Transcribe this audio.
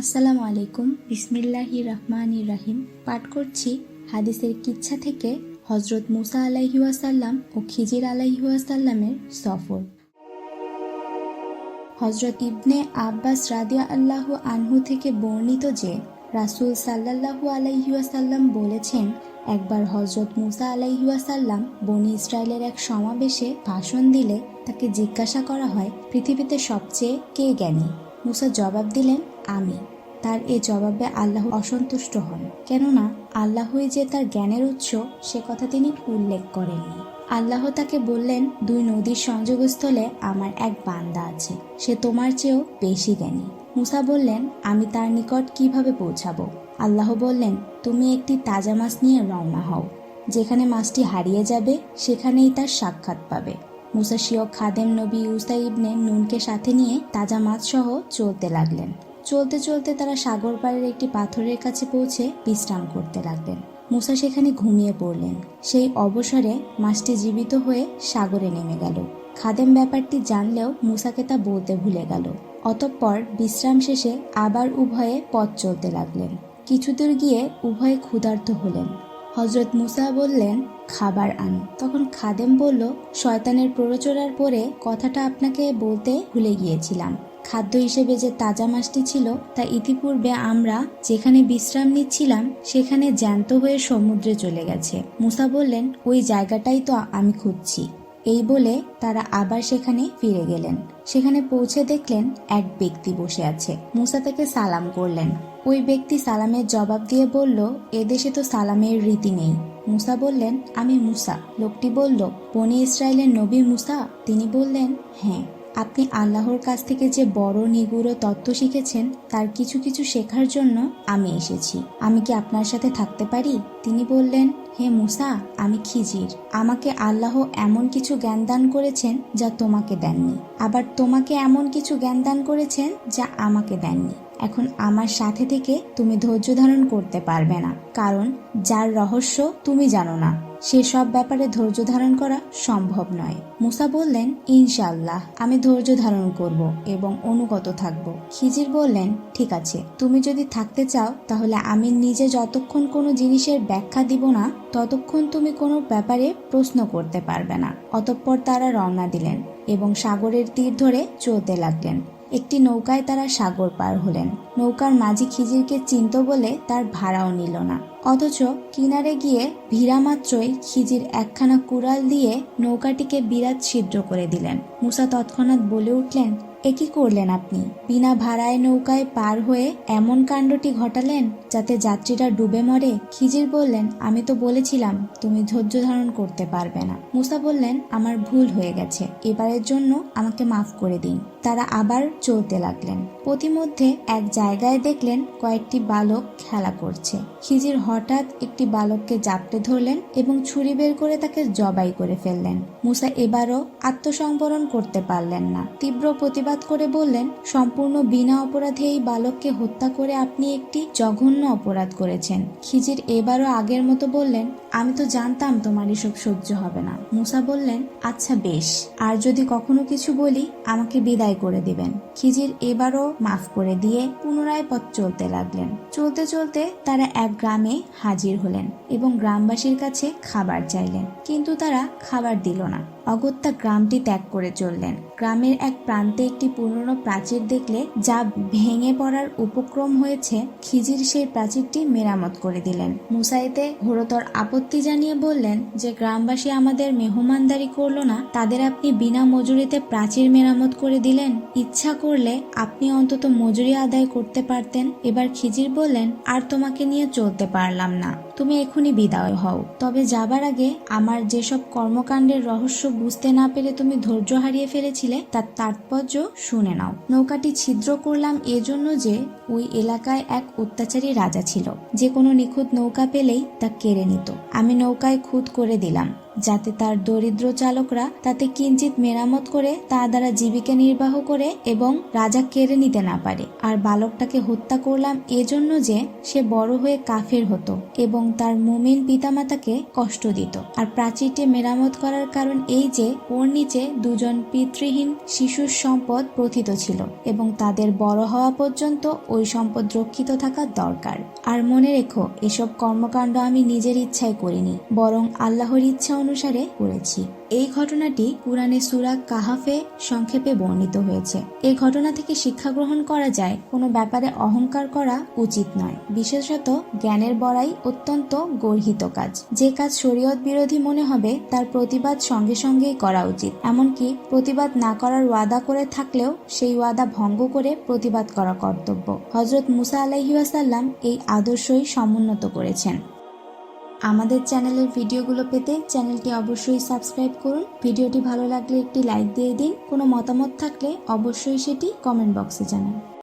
আসসালামু আলাইকুম। বিসমিল্লাহি রহমানি রাহিম। পাঠ করছি হাদিসের কিচ্ছা থেকে হজরত মুসা আলাইহি ওয়াসাল্লাম ও খিজির আলাইহি ওয়াসাল্লামের সফর। হজরত ইবনে আব্বাস রাদিয়া আল্লাহ আনহু থেকে বর্ণিত যে রাসূল সাল্লাল্লাহু আলাইহি ওয়াসাল্লাম বলেছেন, একবার হজরত মুসা আলাইহি ওয়াসাল্লাম বনি ইসরায়েলের এক সমাবেশে ভাষণ দিলে তাকে জিজ্ঞাসা করা হয়, পৃথিবীতে সবচেয়ে কে জ্ঞানী? মুসা জবাব দিলেন, আমি। তার এ জবাবে আল্লাহ অসন্তুষ্ট হন। কেননা, আল্লাহই যে তার জ্ঞানের উৎস, সে কথা তিনি উল্লেখ করেননি। আল্লাহ তাকে বললেন, দুই নদীর সংযোগস্থলে আমার এক বান্দা আছে, সে তোমার চেয়েও বেশি জ্ঞানী। মুসা বললেন, আমি তার নিকট কীভাবে পৌঁছাবো? আল্লাহ বললেন, তুমি একটি তাজা মাছ নিয়ে রওনা হও। যেখানে মাছটি হারিয়ে যাবে, সেখানেই তার সাক্ষাৎ পাবে। মুসা শিয়ক খাদেম নবী ইউসা ইবনে নুনকে সাথে নিয়ে তাজা মাছ সহ চলতে লাগলেন। চলতে চলতে তারা সাগর পাড়ের একটি পাথরের কাছে পৌঁছে বিশ্রাম করতে লাগলেন। মুসা সেখানে ঘুমিয়ে পড়লেন। সেই অবসরে মাছটি জীবিত হয়ে সাগরে নেমে গেল। খাদেম ব্যাপারটি জানলেও মুসাকে তা বলতে ভুলে গেল। অতঃপর বিশ্রাম শেষে আবার উভয়ে পথ চলতে লাগলেন। কিছুদূর গিয়ে উভয়ে ক্ষুধার্ত হলেন। হজরত মুসা বললেন, খাবার আন। তখন খাদেম বলল, শয়তানের প্ররোচনার পরে কথাটা আপনাকে বলতে ভুলে গিয়েছিলাম। খাদ্য হিসেবে যে তাজা মাছটি ছিল, তা ইতিপূর্বে আমরা যেখানে বিশ্রাম নিচ্ছিলাম, সেখানে জ্যান্ত হয়ে সমুদ্রে চলে গেছে। মুসা বললেন, ওই জায়গাটাই তো আমি খুঁজছি। এই বলে তারা আবার সেখানে ফিরে গেলেন। সেখানে পৌঁছে দেখলেন, এক ব্যক্তি বসে আছে। মুসা তাকে সালাম করলেন। ওই ব্যক্তি সালামের জবাব দিয়ে বলল এদেশে তো সালামের রীতি নেই। মুসা বললেন, আমি মুসা। লোকটি বলল, বনি ইসরায়েলের নবী মুসা? তিনি বললেন হ্যাঁ। আপনি আল্লাহর কাছ থেকে যে বড় নিগুড়ো তত্ত্ব শিখেছেন, তার কিছু কিছু শেখার জন্য আমি এসেছি। আমি কি আপনার সাথে থাকতে পারি? তিনি বললেন, হে মুসা, আমি খিজির। আমাকে আল্লাহ এমন কিছু জ্ঞান দান করেছেন যা তোমাকে দেননি। আবার তোমাকে এমন কিছু জ্ঞান দান করেছেন যা আমাকে দেননি। এখন আমার সাথে থেকে তুমি ধৈর্য ধারণ করতে পারবে না। কারণ যার রহস্য তুমি জানো না। সে সব ব্যাপারে ধৈর্য ধারণ করা সম্ভব নয়। মুসা বললেন ইনশাল্লাহ আমি ধৈর্য ধারণ করব এবং অনুগত থাকব। খিজির বললেন, ঠিক আছে, তুমি যদি থাকতে চাও, তাহলে আমি নিজে যতক্ষণ কোনো জিনিসের ব্যাখ্যা দিব না, ততক্ষণ তুমি কোনো ব্যাপারে প্রশ্ন করতে পারবে না। অতঃপর তারা রওনা দিলেন এবং সাগরের তীর ধরে চলতে লাগলেন। একটি নৌকায় তারা সাগর পার হলেন। নৌকার মাঝি খিজিরকে চিনত বলে তার ভাড়াও নিল না। অথচ কিনারে গিয়ে ভিড়া মাত্রই খিজির একখানা কুড়াল দিয়ে নৌকাটিকে বিরাট ছিদ্র করে দিলেন। মুসা তৎক্ষণাৎ বলে উঠলেন, এ কি করলেন আপনি? বিনা ভাড়ায় নৌকায় পার হয়ে এমন কাণ্ডটি ঘটালেন যাতে যাত্রীরা ডুবে মরে? খিজির বললেন, আমি তো বলেছিলাম, তুমি ধৈর্য ধারণ করতে পারবে না। মুসা বললেন, আমার ভুল হয়ে গেছে। এবারের জন্য আমাকে মাফ করে দিন। তারা আবার চলতে লাগলেন। প্রতিমধ্যে এক জায়গায় দেখলেন কয়েকটি বালক খেলা করছে। খিজির হঠাৎ একটি বালককে জাপটে ধরলেন এবং ছুরি বের করে তাকে জবাই করে ফেললেন। মুসা এবারও আত্মসংবরণ করতে পারলেন না। তীব্র প্রতিবাদ করে বললেন, সম্পূর্ণ বিনা অপরাধে এই বালককে হত্যা করে আপনি একটি জঘন্য অপরাধ করেছেন। খিজির এবারও আগের মতো বললেন, আমি তো জানতাম তোমার এসব সহ্য হবে না। মুসা বললেন আচ্ছা বেশ, আর যদি কখনো কিছু বলি, আমাকে বিদায় করে দিবেন। খিজির এবারও মাফ করে দিয়ে পুনরায় পথ চলতে লাগলেন। চলতে চলতে তারা এক গ্রামে হাজির হলেন এবং গ্রামবাসীর কাছে খাবার চাইলেন। কিন্তু তারা খাবার দিল না। অগত্যা গ্রামটি ত্যাগ করে চললেন। গ্রামের এক প্রান্তে একটি পুরনো প্রাচীর দেখলে যা ভেঙে পড়ার উপক্রম হয়েছে, খিজির সেই প্রাচীরটি মেরামত করে দিলেন। মুসাইতে ঘোরতর আপত্তি জানিয়ে বললেন যে, গ্রামবাসী আমাদের মেহমানদারি করল না। তাদের আপনি বিনা মজুরিতে প্রাচীর মেরামত করে দিলেন? ইচ্ছা করলে আপনি অন্তত মজুরি আদায় করতে পারতেন। এবার খিজির বললেন, আর তোমাকে নিয়ে চলতে পারলাম না। তুমি এখনই বিদায় হও। তবে যাবার আগে আমার যেসব কর্মকাণ্ডের রহস্য বুঝতে না পেরে তুমি ধৈর্য হারিয়ে ফেলেছিলে, তার তাৎপর্য শুনে নাও। নৌকাটি ছিদ্র করলাম এজন্য যে ওই এলাকায় এক অত্যাচারী রাজা ছিল। যে কোনো নিখুঁত নৌকা পেলেই তা কেড়ে নিত। আমি নৌকায় খুদ করে দিলাম। যাতে তার দরিদ্র চালকরা তাতে কিঞ্চিত মেরামত করে তা দ্বারা জীবিকা নির্বাহ করে এবং রাজা কেড়ে নিতে না পারে। আর বালকটাকে হত্যা করলাম এজন্য যে সে বড় হয়ে কাফের হতো এবং তার মুমিন পিতামাতাকে কষ্ট দিত। আর প্রাচীরটি মেরামত করার কারণ এই যে ওর নিচে দুজন পিতৃহীন শিশুর সম্পদ প্রথিত ছিল এবং তাদের বড় হওয়া পর্যন্ত ওই সম্পদ রক্ষিত থাকা দরকার। আর মনে রেখো, এসব কর্মকাণ্ড আমি নিজের ইচ্ছায় করিনি, বরং আল্লাহর ইচ্ছা অনুসারে করেছি এই ঘটনাটি কুরআনে সুরা কাহাফে সংক্ষেপে বর্ণিত হয়েছে। এই ঘটনা থেকে শিক্ষা গ্রহণ করা যায়, কোনো ব্যাপারে অহংকার করা উচিত নয়। বিশেষত জ্ঞানের বড়াই অত্যন্ত গর্হিত কাজ। যে কাজ শরীয়ত বিরোধী মনে হবে, তার প্রতিবাদ সঙ্গে সঙ্গেই করা উচিত। এমনকি প্রতিবাদ না করার ওয়াদা করে থাকলেও সেই ওয়াদা ভঙ্গ করে প্রতিবাদ করা কর্তব্য। হজরত মুসা আলাইহাসাল্লাম এই আদর্শই সমুন্নত করেছেন। আমাদের চ্যানেলের ভিডিওগুলো পেতে চ্যানেলটি অবশ্যই সাবস্ক্রাইব করুন। ভিডিওটি ভালো লাগলে একটি লাইক দিয়ে দিন। কোনো মতামত থাকলে অবশ্যই সেটি কমেন্ট বক্সে জানান।